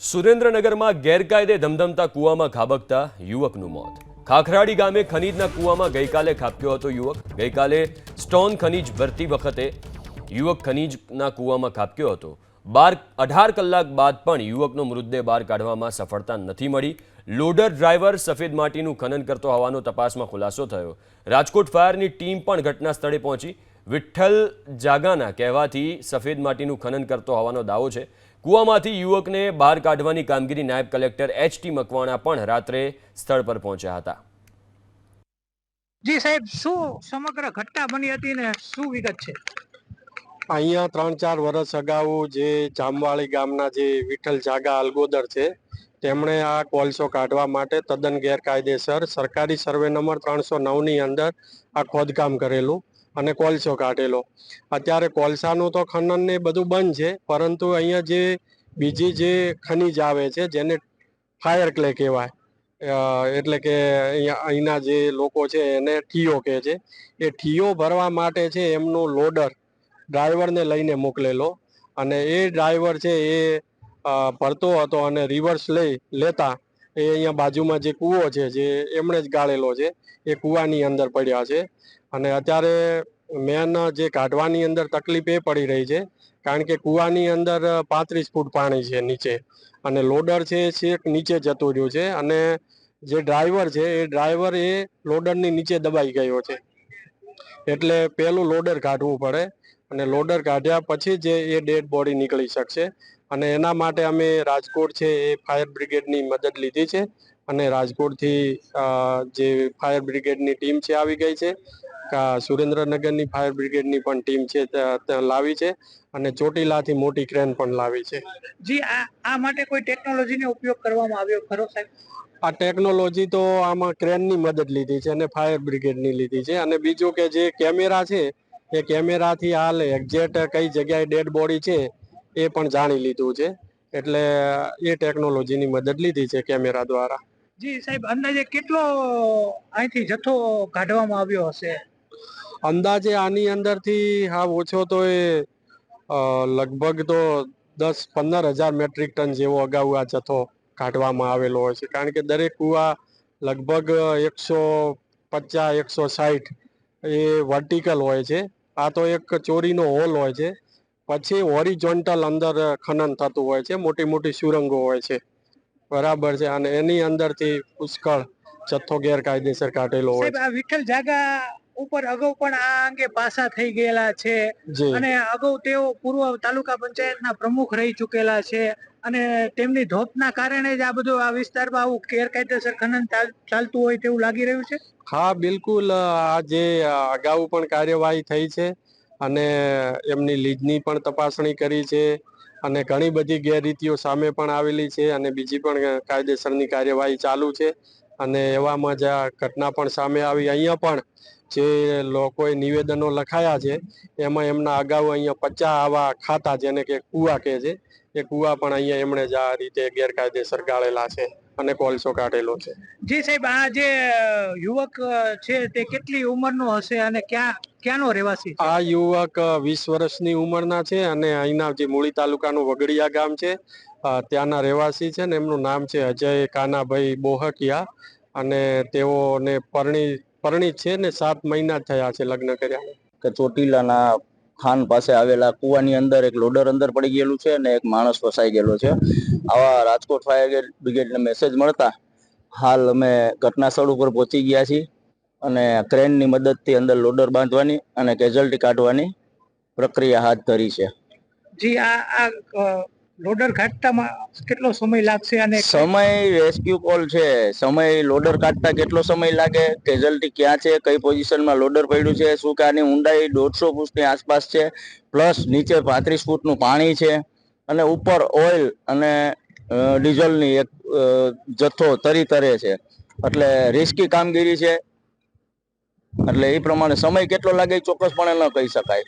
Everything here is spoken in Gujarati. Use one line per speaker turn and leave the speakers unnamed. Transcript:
સુરેન્દ્રનગરમાં ગેરકાયદે ધમધમતા કૂવામાં ખાબકતા યુવકનું મોત. ખાખરાડી ગામે ખનીજના કૂવામાં ગઈકાલે ખાબક્યો હતો યુવક. ગઈકાલે સ્ટોન ખનીજ ભરતી વખતે યુવક ખનીજના કૂવામાં ખાબક્યો હતો. બાર, અઢાર કલાક બાદ પણ યુવકનો મૃતદેહ બહાર કાઢવામાં સફળતા નથી મળી. લોડર ડ્રાઈવર સફેદ માટીનું ખનન કરતો હોવાનો તપાસમાં ખુલાસો થયો. રાજકોટ ફાયરની ટીમ પણ ઘટના સ્થળે પહોંચી. વિઠ્ઠલ જાગાના કહેવાથી સફેદ માટીનું ખનન કરતો હોવાનો દાવો છે. કૂવામાંથી યુવકને બહાર કાઢવાની કામગીરી નાયબ કલેક્ટર એચ ટી મકવાણા પણ રાત્રે સ્થળ પર પહોંચ્યા હતા.
જી સાહેબ શું સમગ્ર ઘટના બની હતી ને શું વિગત છે?
અહીંયા ત્રણ ચાર વર્ષ અગાઉ જે જામવાળી ગામના જે વિઠ્ઠલ જાગા અલગોદર છે તેમણે આ કોલસો કાઢવા માટે તદ્દન ગેરકાયદેસર સરકારી સર્વે નંબર ત્રણસો નવની અંદર આ ખોદકામ કરેલું. અને કોલસો કાઢેલો. અત્યારે કોલસાનું તો ખનન ને બધું બંધ છે, પરંતુ અહીંયા જે બીજી જે ખનીજ આવે છે, જેને ફાયર ક્લે કહેવાય એટલે કે અહીંયા, અહીંના જે લોકો છે એને ઠીયો કહે છે. એ ઠીયો ભરવા માટે છે એમનું લોડર ડ્રાઈવરને લઈને મોકલેલો અને એ ડ્રાઈવર છે એ ભરતો હતો અને રિવર્સ લઈ લેતા એ અહીંયા બાજુમાં જે કૂવો છે, જે એમણે જ ગાળેલો છે, એ કૂવાની અંદર પડ્યા છે. અને અત્યારે મેન જે કાઢવાની અંદર તકલીફ એ પડી રહી છે, કારણ કે કૂવાની અંદર પાંત્રીસ ફૂટ પાણી છે નીચે. અને લોડર છે છેક નીચે જતું રહ્યું છે અને જે ડ્રાઈવર છે, એ ડ્રાઈવર એ લોડરની નીચે દબાઈ ગયો છે. એટલે પેલું લોડર કાઢવું પડે. અને લોડર કાઢ્યા પછી જ એ ડેડ બોડી નીકળી શકશે. અને એના માટે અમે રાજકોટ છે એ ફાયર બ્રિગેડની મદદ લીધી છે. અને રાજકોટથી જે ફાયર બ્રિગેડની ટીમ છે આવી ગઈ છે. કા સુરેન્દ્રનગરની ફાયર બ્રિગેડની પણ ટીમ છે લાવી છે. અને ચોટીલાથી મોટી ક્રેન પણ લાવી છે.
જી આ આ માટે કોઈ ટેકનોલોજીનો ઉપયોગ કરવામાં આવ્યો ખરો સાહેબ?
આ ટેકનોલોજી તો આમાં ક્રેનની મદદ લીધી છે અને ફાયર બ્રિગેડની લીધી છે. અને બીજું કે જે કેમેરા છે એ કેમેરાથી હાલ. એક્ઝેક્ટ કઈ જગ્યાએ ડેડ બોડી છે એ પણ જાણી લીધું છે. એટલે એ ટેકનોલોજીની મદદ લીધી છે કેમેરા દ્વારા.
જી સાહેબ અંદાજે કેટલો અહીંથી જથ્થો કાઢવામાં આવ્યો હશે?
અંદાજે આની અંદરથી હા ઓછો તો એ લગભગ તો દસ પંદર હજાર મેટ્રિક ટન જેવો અગાઉ આ જથ્થો કાઢવામાં આવેલો હોય છે. કારણ કે દરેક કુવા લગભગ એકસો પચાસ એકસો સાઠ એ વર્ટિકલ હોય છે. આ તો એક ચોરીનો હોલ હોય છે. પછી હોરિઝોન્ટલ અંદર ખનન થતું હોય છે મોટી મોટી સુરંગો હોય છે. બરાબર છે અને એની અંદરથી પુષ્કળ જથ્થો ગેરકાયદેસર કાઢેલો હોય
આ વિઠ્ઠલ જાગા ઉપર અગાઉ પણ આ અંગે પાસા થઈ ગયેલા છે અને અગાઉ તેઓ પૂર્વ તાલુકા પંચાયતના પ્રમુખ રહી ચૂકેલા છે અને તેમની ધોપના કારણે જ આ બધું આ વિસ્તારમાં આવું ગેરકાયદેસર ખનન ચાલતું હોય તેવું લાગી રહ્યું છે?
હા બિલકુલ આ જે અગાઉ પણ કાર્યવાહી થઈ છે અને એમની લીજની પણ તપાસણી કરી છે અને ઘણી બધી ગેરરીતિઓ સામે પણ આવેલી છે અને બીજી પણ કાયદેસરની કાર્યવાહી ચાલુ છે. અને એવામાં જ આ ઘટના પણ સામે આવી. અહીંયા પણ જે લોકોએ નિવેદનો લખાયા છે, એમાં એમના અગાઉ અહીંયા પચા આવા ખાતા જેને કે કુવા કહે છે, એ કુવા પણ અહીંયા એમણે જ આ રીતે ગેરકાયદેસર ગાળેલા છે. અને કોલસો કાઢેલો છે.
જી સાહેબ આ જે યુવક છે તે કેટલી ઉંમરનો હશે અને ક્યાં ક્યાંનો રહેવાસી છે?
આ યુવક વીસ વર્ષની ઉંમરના છે અને અહીંના જે મૂળી તાલુકાનું વગડિયા ગામ છે ત્યાંના રહેવાસી છે ને એમનું નામ છે અજય કાનાભાઈ બોહકિયા અને તેઓને પરણી પરણિત છે ને સાત મહિના થયા છે લગ્ન કર્યા.
કે ચોટીલાના ખાન પાસે આવેલા કુવાની અંદર એક લોડર અંદર પડી ગયેલું છે અને એક માણસ ફસાઈ ગયેલો છે. આવા રાજકોટ ફાયર બ્રિગેડને મેસેજ મળતા હાલ અમે ઘટના સ્થળ ઉપર પહોંચી ગયા છીએ અને ક્રેનની મદદથી અંદર લોડર બાંધવાની અને કેઝલ્ટી કાઢવાની પ્રક્રિયા હાથ ધરી છે.
જી, આ લોડર કાઢતામાં કેટલો સમય લાગશે અને
સમય રેસ્ક્યુ કોલ છે. સમય લોડર કાઢતા કેટલો સમય લાગે? કેઝલ્ટી ક્યાં છે? કઈ પોઝિશનમાં લોડર પડ્યું છે? શું કે આની ઊંડાઈ દોઢસો ફૂટની આસપાસ છે? પ્લસ નીચે પાંત્રીસ ફૂટનું પાણી છે. અને ઉપર ઓઇલ અને ડીઝલની એક જથ્થો તરી તરે છે. એટલે રિસ્કી કામગીરી છે. એટલે એ પ્રમાણે સમય કેટલો લાગે ચોક્કસપણે ન કહી શકાય.